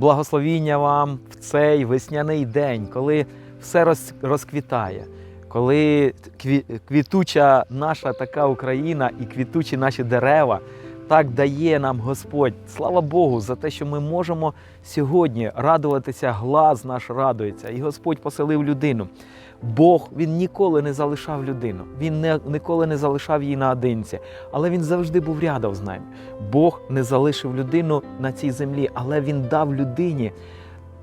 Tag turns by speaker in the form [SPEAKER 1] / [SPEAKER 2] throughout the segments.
[SPEAKER 1] Благословіння вам в цей весняний день, коли все роз- розквітає, коли квітуча наша така Україна і квітучі наші дерева. Так дає нам Господь. Слава Богу, за те, що ми можемо сьогодні радуватися, глаз наш радується. І Господь поселив людину. Бог він ніколи не залишав людину, він не, ніколи не залишав її наодинці, але він завжди був рядом з нами. Бог не залишив людину на цій землі, але він дав людині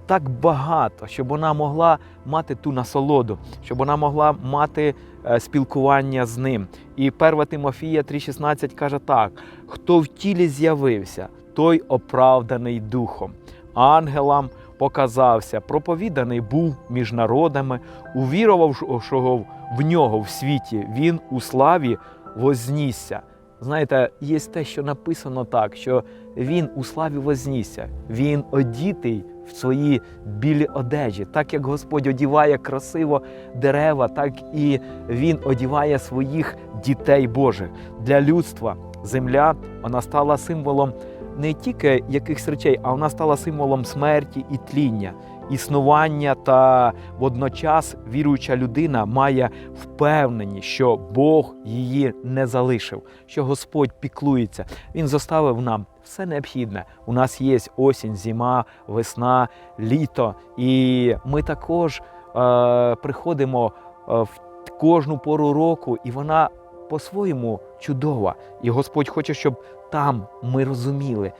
[SPEAKER 1] так багато, щоб вона могла мати ту насолоду, щоб вона могла мати е, спілкування з ним. І 1 Тимофія 3,16 каже так: хто в тілі з'явився, той оправданий духом. Ангелам показався, проповіданий був між народами, увірувавшого в нього в світі, він у славі вознісся. Знаєте, є те, що написано так, що він у славі вознісся, він одітий в свої білі одежі. Так як Господь одіває красиво дерева, так і Він одіває своїх дітей Божих для людства. Земля вона стала символом не тільки якихось речей, а вона стала символом смерті і тління, існування та водночас віруюча людина має впевненість, що Бог її не залишив, що Господь піклується. Він зоставив нам все необхідне. У нас є осінь, зима, весна, літо, і ми також е, приходимо е, в кожну пору року, і вона по-своєму чудова. І Господь хоче, щоб там ми розуміли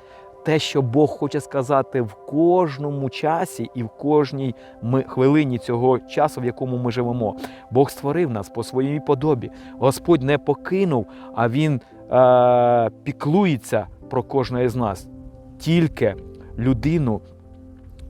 [SPEAKER 1] те, що Бог хоче сказати в кожному часі і в кожній хвилині цього часу, в якому ми живемо. Бог створив нас по своїй подобі. Господь не покинув, а Він е- піклується про кожного з нас. Тільки людину,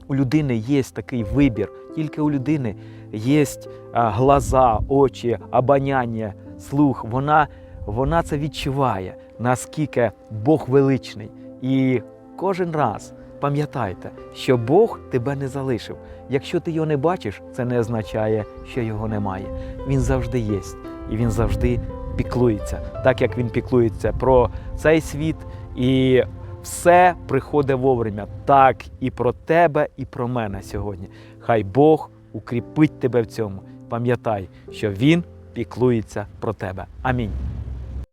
[SPEAKER 1] у людини є такий вибір, тільки у людини є глаза, очі, обоняння, слух. Вона, вона це відчуває, наскільки Бог величний. І кожен раз пам'ятайте, що Бог тебе не залишив. Якщо ти його не бачиш, це не означає, що його немає. Він завжди є, і він завжди піклується, так як він піклується про цей світ, і все приходить вовремя. Так і про тебе, і про мене сьогодні. Хай Бог укріпить тебе в цьому. Пам'ятай, що Він піклується про тебе. Амінь.